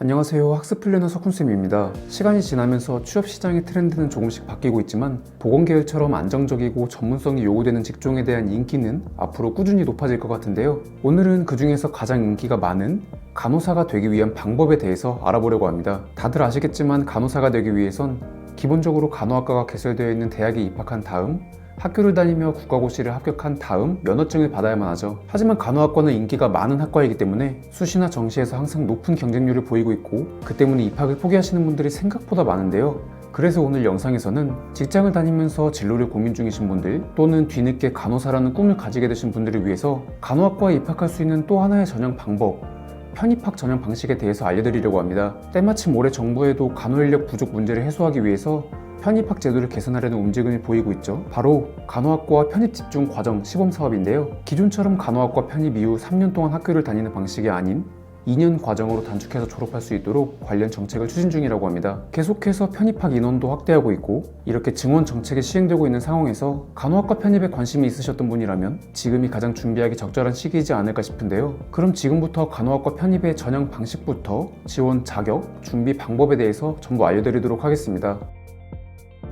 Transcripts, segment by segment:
안녕하세요. 학습 플래너 석훈쌤입니다. 시간이 지나면서 취업 시장의 트렌드는 조금씩 바뀌고 있지만 보건계열처럼 안정적이고 전문성이 요구되는 직종에 대한 인기는 앞으로 꾸준히 높아질 것 같은데요. 오늘은 그 중에서 가장 인기가 많은 간호사가 되기 위한 방법에 대해서 알아보려고 합니다. 다들 아시겠지만 간호사가 되기 위해선 기본적으로 간호학과가 개설되어 있는 대학에 입학한 다음 학교를 다니며 국가고시를 합격한 다음 면허증을 받아야만 하죠. 하지만 간호학과는 인기가 많은 학과이기 때문에 수시나 정시에서 항상 높은 경쟁률을 보이고 있고 그 때문에 입학을 포기하시는 분들이 생각보다 많은데요. 그래서 오늘 영상에서는 직장을 다니면서 진로를 고민 중이신 분들 또는 뒤늦게 간호사라는 꿈을 가지게 되신 분들을 위해서 간호학과에 입학할 수 있는 또 하나의 전형 방법 편입학 전형 방식에 대해서 알려드리려고 합니다. 때마침 올해 정부에도 간호인력 부족 문제를 해소하기 위해서 편입학 제도를 개선하려는 움직임을 보이고 있죠. 바로 간호학과 편입 집중 과정 시범 사업인데요. 기존처럼 간호학과 편입 이후 3년 동안 학교를 다니는 방식이 아닌 2년 과정으로 단축해서 졸업할 수 있도록 관련 정책을 추진 중이라고 합니다. 계속해서 편입학 인원도 확대하고 있고 이렇게 증원 정책이 시행되고 있는 상황에서 간호학과 편입에 관심이 있으셨던 분이라면 지금이 가장 준비하기 적절한 시기이지 않을까 싶은데요. 그럼 지금부터 간호학과 편입의 전형 방식부터 지원 자격, 준비 방법에 대해서 전부 알려드리도록 하겠습니다.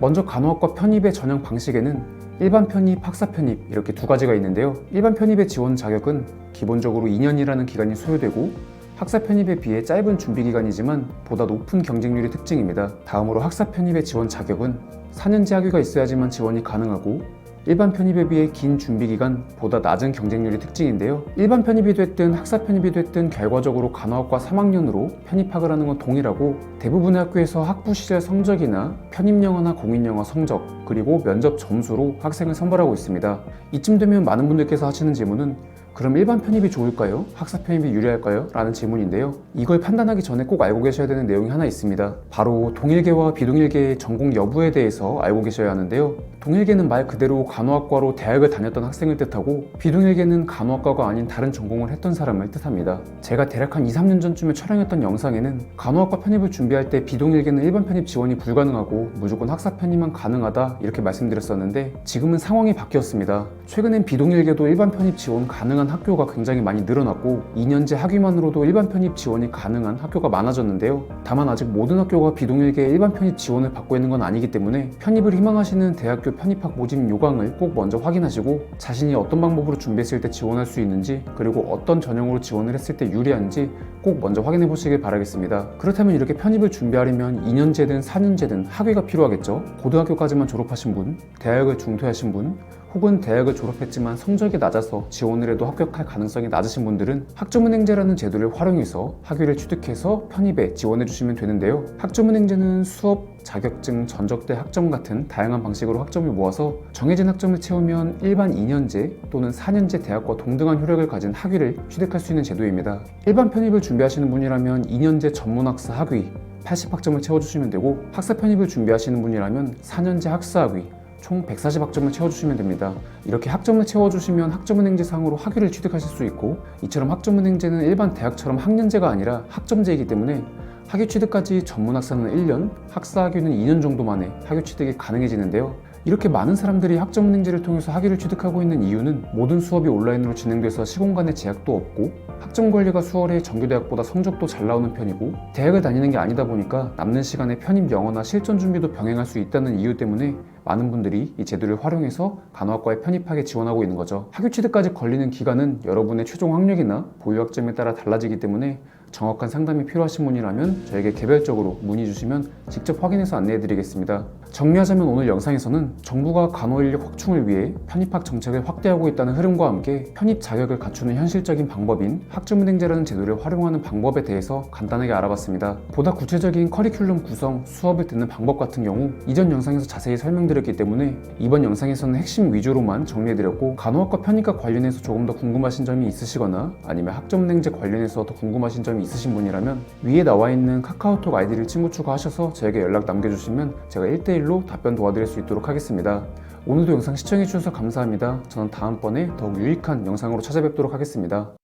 먼저 간호학과 편입의 전형 방식에는 일반 편입, 학사 편입 이렇게 두 가지가 있는데요. 일반 편입의 지원 자격은 기본적으로 2년이라는 기간이 소요되고 학사 편입에 비해 짧은 준비 기간이지만 보다 높은 경쟁률이 특징입니다. 다음으로 학사 편입의 지원 자격은 4년제 학위가 있어야지만 지원이 가능하고 일반 편입에 비해 긴 준비 기간 보다 낮은 경쟁률이 특징인데요. 일반 편입이 됐든 학사 편입이 됐든 결과적으로 간호학과 3학년으로 편입학을 하는 건 동일하고 대부분의 학교에서 학부 시절 성적이나 편입 영어나 공인 영어 성적 그리고 면접 점수로 학생을 선발하고 있습니다. 이쯤 되면 많은 분들께서 하시는 질문은 그럼 일반 편입이 좋을까요? 학사 편입이 유리할까요? 라는 질문인데요. 이걸 판단하기 전에 꼭 알고 계셔야 되는 내용이 하나 있습니다. 바로 동일계와 비동일계의 전공 여부에 대해서 알고 계셔야 하는데요. 동일계는 말 그대로 간호학과로 대학을 다녔던 학생을 뜻하고 비동일계는 간호학과가 아닌 다른 전공을 했던 사람을 뜻합니다. 제가 대략 한 2, 3년 전쯤에 촬영했던 영상에는 간호학과 편입을 준비할 때 비동일계는 일반 편입 지원이 불가능하고 무조건 학사 편입만 가능하다 이렇게 말씀드렸었는데 지금은 상황이 바뀌었습니다. 최근엔 비동일계도 일반 편입 지원 가능한 학교가 굉장히 많이 늘어났고 2년제 학위만으로도 일반 편입 지원이 가능한 학교가 많아졌는데요. 다만 아직 모든 학교가 비동일계 일반 편입 지원을 받고 있는 건 아니기 때문에 편입을 희망하시는 대학교 편입학 모집 요강을 꼭 먼저 확인하시고 자신이 어떤 방법으로 준비했을 때 지원할 수 있는지 그리고 어떤 전형으로 지원을 했을 때 유리한지 꼭 먼저 확인해 보시길 바라겠습니다. 그렇다면 이렇게 편입을 준비하려면 2년제든 4년제든 학위가 필요하겠죠. 고등학교까지만 졸업하신 분, 대학을 중퇴하신 분, 혹은 대학을 졸업했지만 성적이 낮아서 지원을 해도 합격할 가능성이 낮으신 분들은 학점은행제라는 제도를 활용해서 학위를 취득해서 편입에 지원해 주시면 되는데요. 학점은행제는 수업, 자격증, 전적대 학점 같은 다양한 방식으로 학점을 모아서 정해진 학점을 채우면 일반 2년제 또는 4년제 대학과 동등한 효력을 가진 학위를 취득할 수 있는 제도입니다. 일반 편입을 준비하시는 분이라면 2년제 전문학사 학위 80학점을 채워주시면 되고 학사 편입을 준비하시는 분이라면 4년제 학사학위 총 140학점을 채워주시면 됩니다. 이렇게 학점을 채워주시면 학점은행제상으로 학위를 취득하실 수 있고 이처럼 학점은행제는 일반 대학처럼 학년제가 아니라 학점제이기 때문에 학위 취득까지 전문 학사는 1년, 학사 학위는 2년 정도 만에 학위 취득이 가능해지는데요. 이렇게 많은 사람들이 학점은행제를 통해서 학위를 취득하고 있는 이유는 모든 수업이 온라인으로 진행돼서 시공간의 제약도 없고 학점 관리가 수월해 정규대학보다 성적도 잘 나오는 편이고 대학을 다니는 게 아니다 보니까 남는 시간에 편입 영어나 실전 준비도 병행할 수 있다는 이유 때문에 많은 분들이 이 제도를 활용해서 간호학과에 편입하게 지원하고 있는 거죠. 학위 취득까지 걸리는 기간은 여러분의 최종 학력이나 보유 학점에 따라 달라지기 때문에 정확한 상담이 필요하신 분이라면 저에게 개별적으로 문의 주시면 직접 확인해서 안내해 드리겠습니다. 정리하자면 오늘 영상에서는 정부가 간호 인력 확충을 위해 편입학 정책을 확대하고 있다는 흐름과 함께 편입 자격을 갖추는 현실적인 방법인 학점은행제라는 제도를 활용하는 방법에 대해서 간단하게 알아봤습니다. 보다 구체적인 커리큘럼 구성, 수업을 듣는 방법 같은 경우 이전 영상에서 자세히 설명드렸기 때문에 이번 영상에서는 핵심 위주로만 정리해드렸고 간호학과 편입과 관련해서 조금 더 궁금하신 점이 있으시거나 아니면 학점은행제 관련해서 더 궁금하신 점이 있으신 분이라면 위에 나와 있는 카카오톡 아이디를 친구 추가하셔서 저에게 연락 남겨주시면 제가 1대1로 답변 도와드릴 수 있도록 하겠습니다. 오늘도 영상 시청해주셔서 감사합니다. 저는 다음번에 더욱 유익한 영상으로 찾아뵙도록 하겠습니다.